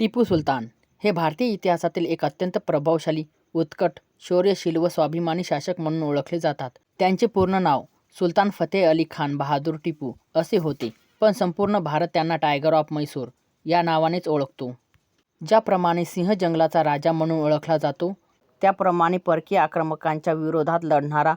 टिपू सुलतान हे भारतीय इतिहासातील एक अत्यंत प्रभावशाली, उत्कट, शौर्यशील व स्वाभिमानी शासक म्हणून ओळखले जातात. त्यांचे पूर्ण नाव सुलतान फतेह अली खान बहादूर टिपू असे होते पण संपूर्ण भारत त्यांना टायगर ऑफ मैसूर या नावानेच ओळखतो. ज्याप्रमाणे सिंह जंगलाचा राजा म्हणून ओळखला जातो त्याप्रमाणे परकीय आक्रमकांच्या विरोधात लढणारा,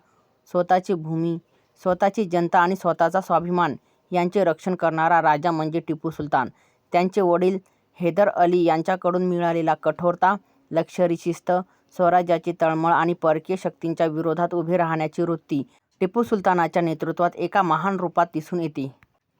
स्वतःची भूमी, स्वतःची जनता आणि स्वतःचा स्वाभिमान यांचे रक्षण करणारा राजा म्हणजे टिपू सुलतान. त्यांचे वडील हैदर अली यांच्याकडून मिळालेला कठोरता, लष्करी शिस्त, स्वराज्याची तळमळ आणि परकीय शक्तींच्या विरोधात उभे राहण्याची वृत्ती टिपू सुलतानाच्या नेतृत्वात एका महान रूपात दिसून येते.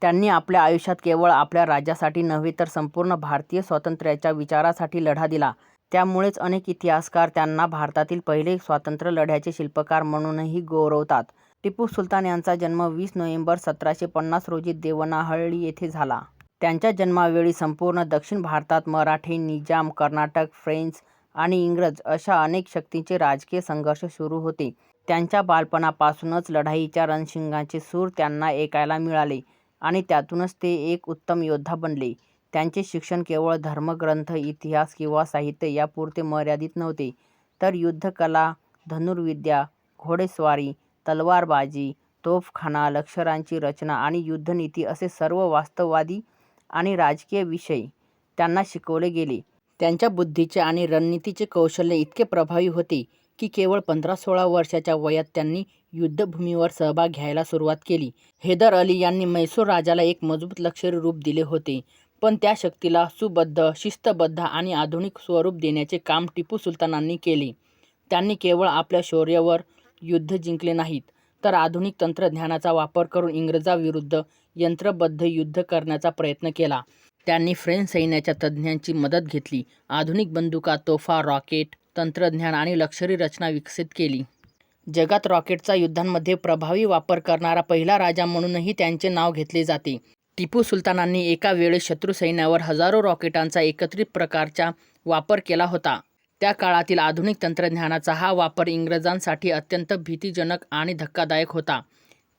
त्यांनी आपल्या आयुष्यात केवळ आपल्या राज्यासाठी नव्हे तर संपूर्ण भारतीय स्वातंत्र्याच्या विचारासाठी लढा दिला. त्यामुळेच अनेक इतिहासकार त्यांना भारतातील पहिले स्वातंत्र्यलढ्याचे शिल्पकार म्हणूनही गौरवतात. टिपू सुलतान यांचा जन्म वीस नोव्हेंबर सतराशे पन्नास रोजी देवनाहळ्ळी येथे झाला. त्यांच्या जन्मावेळी संपूर्ण दक्षिण भारतात मराठे, निजाम, कर्नाटक, फ्रेंच आणि इंग्रज अशा अनेक शक्तींचे राजकीय संघर्ष सुरू होते. त्यांच्या बालपणापासूनच लढाईच्या रणशिंगाचे सूर त्यांना ऐकायला मिळाले आणि त्यातूनच ते एक उत्तम योद्धा बनले. त्यांचे शिक्षण केवळ धर्मग्रंथ, इतिहास किंवा साहित्य यापुरते मर्यादित नव्हते तर युद्धकला, धनुर्विद्या, घोडेस्वारी, तलवारबाजी, तोफखाना, लष्कराची रचना आणि युद्धनीती असे सर्व वास्तववादी आणि राजकीय विषय त्यांना शिकवले गेले. त्यांच्या बुद्धीचे आणि रणनीतीचे कौशल्य इतके प्रभावी होते की केवळ पंधरा-सोळा वर्षाच्या वयात त्यांनी युद्धभूमीवर सहभाग घ्यायला सुरुवात केली. हैदर अली यांनी म्हैसूर राजाला एक मजबूत लष्करी रूप दिले होते पण त्या शक्तीला सुबद्ध, शिस्तबद्ध आणि आधुनिक स्वरूप देण्याचे काम टिपू सुलतानांनी केले. त्यांनी केवळ आपल्या शौर्यावर युद्ध जिंकले नाहीत तर आधुनिक तंत्रज्ञानाचा वापर करून इंग्रजाविरुद्ध यंत्रबद्ध युद्ध करण्याचा प्रयत्न केला. त्यांनी फ्रेंच सैन्याच्या तज्ज्ञांची मदत घेतली, आधुनिक बंदुका, तोफा, रॉकेट तंत्रज्ञान आणि लष्करी रचना विकसित केली. जगात रॉकेटचा युद्धांमध्ये प्रभावी वापर करणारा पहिला राजा म्हणूनही त्यांचे नाव घेतले जाते. टिपू सुलतानांनी एका वेळेस शत्रू सैन्यावर हजारो रॉकेटांचा एकत्रित प्रकारचा वापर केला होता. त्या काळातील आधुनिक तंत्रज्ञानाचा हा वापर इंग्रजांसाठी अत्यंत भीतीजनक आणि धक्कादायक होता.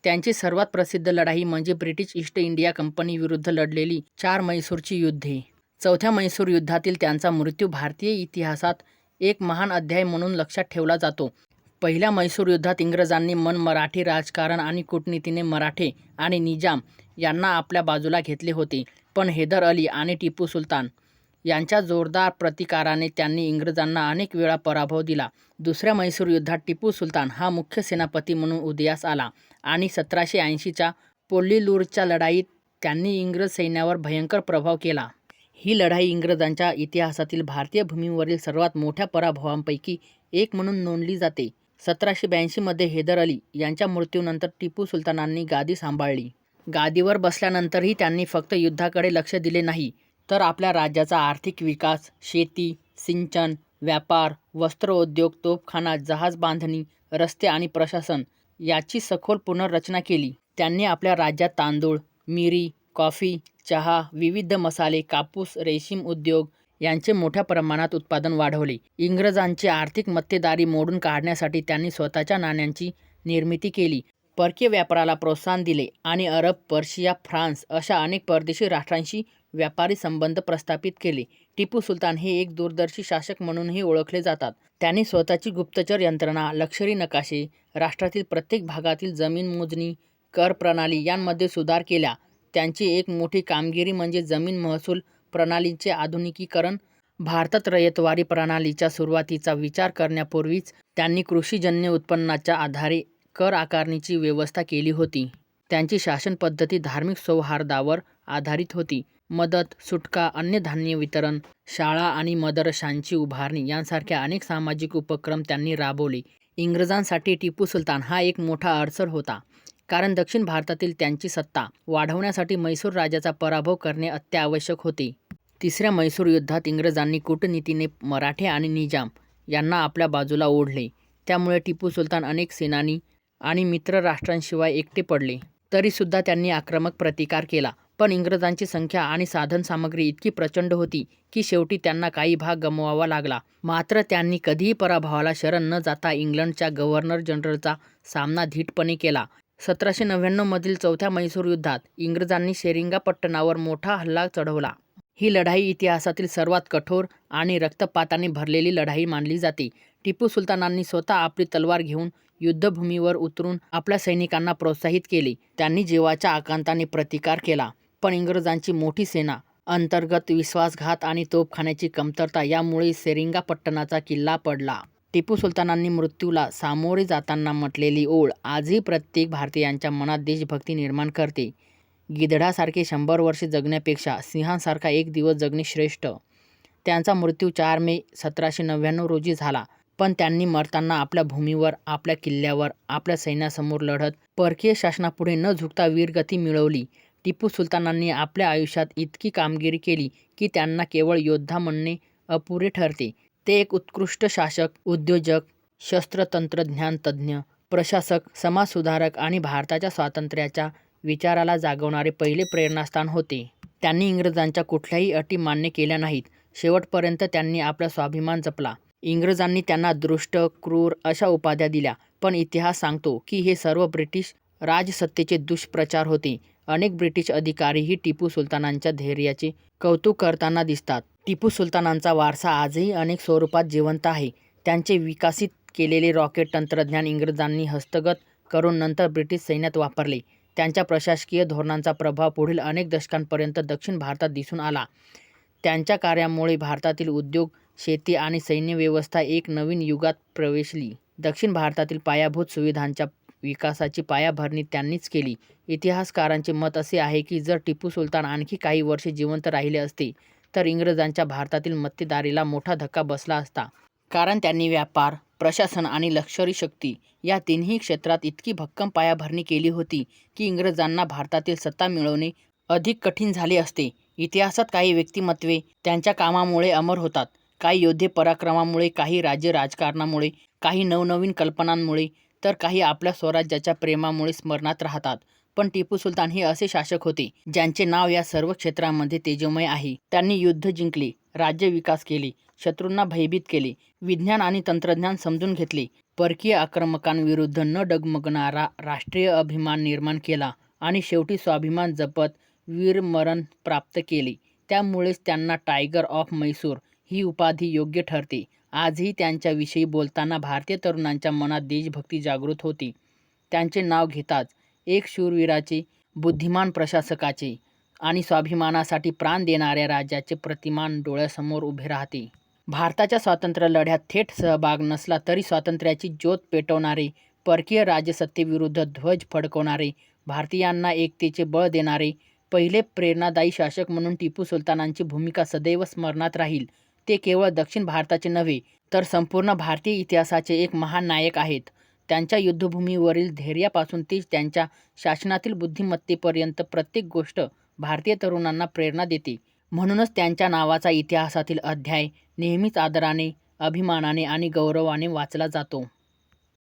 त्यांची सर्वात प्रसिद्ध लढाई म्हणजे ब्रिटिश ईस्ट इंडिया कंपनीविरुद्ध लढलेली चार म्हैसूरची युद्धे. चौथ्या म्हैसूर युद्धातील त्यांचा मृत्यू भारतीय इतिहासात एक महान अध्याय म्हणून लक्षात ठेवला जातो. पहिल्या म्हैसूर युद्धात इंग्रजांनी मन मराठी राजकारण आणि कूटनीतीने मराठे आणि निजाम यांना आपल्या बाजूला घेतले होते पण हैदर अली आणि टिपू सुलतान यांच्या जोरदार प्रतिकाराने त्यांनी इंग्रजांना अनेक वेळा पराभव दिला. दुसऱ्या म्हैसूर युद्धात टिपू सुलतान हा मुख्य सेनापती म्हणून उदयास आला आणि सतराशे ऐंशीच्या पोल्लीलूरच्या लढाईत त्यांनी इंग्रज सैन्यावर भयंकर प्रभाव केला. ही लढाई इंग्रजांच्या इतिहासातील भारतीय भूमीवरील सर्वात मोठ्या पराभवांपैकी एक म्हणून नोंदली जाते. सतराशे ब्याऐंशीमध्ये हैदर अली यांच्या मृत्यूनंतर टिपू सुलतानांनी गादी सांभाळली. गादीवर बसल्यानंतरही त्यांनी फक्त युद्धाकडे लक्ष दिले नाही तर आपल्या राज्याचा आर्थिक विकास, शेती, सिंचन, व्यापार, वस्त्रोद्योग, तोफखाना, जहाजबांधणी, रस्ते आणि प्रशासन याची सखोल पुनर्रचना केली. त्यांनी आपल्या राज्यात तांदूळ, मिरी, कॉफी, चहा, विविध मसाले, कापूस, रेशीम उद्योग यांचे मोठ्या प्रमाणात उत्पादन वाढवले. इंग्रजांची आर्थिक मक्तेदारी मोडून काढण्यासाठी त्यांनी स्वतःच्या नाण्यांची निर्मिती केली, परकीय व्यापाराला प्रोत्साहन दिले आणि अरब, पर्शिया, फ्रान्स अशा अनेक परदेशी राष्ट्रांशी व्यापारी संबंध प्रस्थापित केले. टिपू सुलतान हे एक दूरदर्शी शासक म्हणूनही ओळखले जातात. त्यांनी स्वतःची गुप्तचर यंत्रणा, लष्करी नकाशे, राष्ट्रातील प्रत्येक भागातील जमीन मोजणी, कर प्रणाली यांमध्ये सुधार केला. त्यांची एक मोठी कामगिरी म्हणजे जमीन महसूल प्रणालीचे आधुनिकीकरण. भारतात रयतवारी प्रणालीच्या सुरुवातीचा विचार करण्यापूर्वीच त्यांनी कृषीजन्य उत्पन्नाच्या आधारे कर आकारणीची व्यवस्था केली होती. त्यांची शासनपद्धती धार्मिक सौहार्दावर आधारित होती. मदत, सुटका, अन्नधान्य वितरण, शाळा आणि मदरशांची उभारणी यांसारखे अनेक सामाजिक उपक्रम त्यांनी राबवले. इंग्रजांसाठी टिपू सुलतान हा एक मोठा अडसर होता कारण दक्षिण भारतातील त्यांची सत्ता वाढवण्यासाठी म्हैसूर राजाचा पराभव करणे अत्यावश्यक होते. तिसऱ्या म्हैसूर युद्धात इंग्रजांनी कूटनीतीने मराठे आणि निजाम यांना आपल्या बाजूला ओढले. त्यामुळे टिपू सुलतान अनेक सेनानी आणि मित्रराष्ट्रांशिवाय एकटे पडले. तरीसुद्धा त्यांनी आक्रमक प्रतिकार केला पण इंग्रजांची संख्या आणि साधनसामग्री इतकी प्रचंड होती की शेवटी त्यांना काही भाग गमवावा लागला. मात्र त्यांनी कधीही पराभवाला शरण न जाता इंग्लंडच्या गव्हर्नर जनरलचा सामना धीटपणे केला. सतराशे नव्याण्णवमधील चौथ्या म्हैसूर युद्धात इंग्रजांनी शेरिंगापट्टणावर मोठा हल्ला चढवला. ही लढाई इतिहासातील सर्वात कठोर आणि रक्तपाताने भरलेली लढाई मानली जाते. टिपू सुलतानांनी स्वतः आपली तलवार घेऊन युद्धभूमीवर उतरून आपल्या सैनिकांना प्रोत्साहित केले. त्यांनी जीवाच्या आकांताने प्रतिकार केला. पण इंग्रजांची मोठी सेना, अंतर्गत विश्वासघात आणि तोफखान्याची कमतरता यामुळे सेरिंगापट्टणाचा किल्ला पडला. टिपू सुलतानांनी मृत्यूला सामोरे जाताना म्हटलेली ओळ आजही प्रत्येक भारतीयांच्या मनात देशभक्ती निर्माण करते. गिधडासारखे शंभर वर्षे जगण्यापेक्षा सिंहांसारखा एक दिवस जगणे श्रेष्ठ. त्यांचा मृत्यू चार मे सतराशे नव्याण्णव रोजी झाला. पण त्यांनी मरताना आपल्या भूमीवर, आपल्या किल्ल्यावर, आपल्या सैन्यासमोर लढत परकीय शासनापुढे न झुकता वीरगती मिळवली. टिपू सुलतानांनी आपल्या आयुष्यात इतकी कामगिरी केली की त्यांना केवळ योद्धा म्हणणे अपुरे ठरते. ते एक उत्कृष्ट शासक, उद्योजक, शस्त्रतंत्रज्ञानतज्ज्ञ, प्रशासक, समाजसुधारक आणि भारताच्या स्वातंत्र्याच्या विचाराला जागवणारे पहिले प्रेरणास्थान होते. त्यांनी इंग्रजांच्या कुठल्याही अटी मान्य केल्या नाहीत. शेवटपर्यंत त्यांनी आपला स्वाभिमान जपला. इंग्रजांनी त्यांना दुष्ट, क्रूर अशा उपाध्या दिल्या. पण इतिहास सांगतो की हे सर्व ब्रिटिश राजसत्तेचे दुष्प्रचार होते. अनेक ब्रिटिश अधिकारीही टिपू सुलतानांच्या धैर्याचे कौतुक करताना दिसतात. टिपू सुलतानांचा वारसा आजही अनेक स्वरूपात जिवंत आहे. त्यांचे विकसित केलेले रॉकेट तंत्रज्ञान इंग्रजांनी हस्तगत करून नंतर ब्रिटिश सैन्यात वापरले. त्यांच्या प्रशासकीय धोरणांचा प्रभाव पुढील अनेक दशकांपर्यंत दक्षिण भारतात दिसून आला. त्यांच्या कार्यामुळे भारतातील उद्योग, शेती आणि सैन्यव्यवस्था एका नवीन युगात प्रवेशली. दक्षिण भारतातील पायाभूत सुविधांच्या विकासाची पायाभरणी त्यांनीच केली. इतिहासकारांचे मत असे आहे की जर टिपू सुलतान आणखी काही वर्षे जिवंत राहिले असते तर इंग्रजांच्या भारतातील मक्तेदारीला मोठा धक्का बसला असता. कारण त्यांनी व्यापार, प्रशासन आणि लष्करी शक्ती या तिन्ही क्षेत्रात इतकी भक्कम पायाभरणी केली होती की इंग्रजांना भारतातील सत्ता मिळवणे अधिक कठीण झाले असते. इतिहासात काही व्यक्तिमत्त्वे त्यांच्या कामामुळे अमर होतात. काही योद्धे पराक्रमामुळे, काही राजे राजकारणामुळे, काही नवनवीन कल्पनांमुळे तर काही आपल्या स्वराज्याच्या प्रेमामुळे स्मरणात राहतात. पण टिपू सुलतान हे असे शासक होते ज्यांचे नाव या सर्व क्षेत्रांमध्ये तेजोमय आहे. त्यांनी युद्ध जिंकले, राज्यविकास केले, शत्रूंना भयभीत केले, विज्ञान आणि तंत्रज्ञान समजून घेतले, परकीय आक्रमकांविरुद्ध न डगमगणारा राष्ट्रीय अभिमान निर्माण केला आणि शेवटी स्वाभिमान जपत वीरमरण प्राप्त केले. त्यामुळेच त्यांना टायगर ऑफ म्हैसूर ही उपाधी योग्य ठरते. आजही त्यांच्याविषयी बोलताना भारतीय तरुणांच्या मनात देशभक्ती जागृत होते. त्यांचे नाव घेताच एक शूरवीराचे, बुद्धिमान प्रशासकाचे आणि स्वाभिमानासाठी प्राण देणाऱ्या राजाचे प्रतिमान डोळ्यासमोर उभे राहते. भारताच्या स्वातंत्र्यलढ्यात थेट सहभाग नसला तरी स्वातंत्र्याची ज्योत पेटवणारे, परकीय राजसत्तेविरुद्ध ध्वज फडकवणारे, भारतीयांना एकतेचे बळ देणारे पहिले प्रेरणादायी शासक म्हणून टिपू सुलतानांची भूमिका सदैव स्मरणात राहील. ते केवळ दक्षिण भारताचे नव्हे तर संपूर्ण भारतीय इतिहासाचे एक महान नायक आहेत. त्यांच्या युद्धभूमीवरील धैर्यापासून ते त्यांच्या शासनातील बुद्धिमत्तेपर्यंत प्रत्येक गोष्ट भारतीय तरुणांना प्रेरणा देते. म्हणूनच त्यांच्या नावाचा इतिहासातील अध्याय नेहमीच आदराने, अभिमानाने आणि गौरवाने वाचला जातो.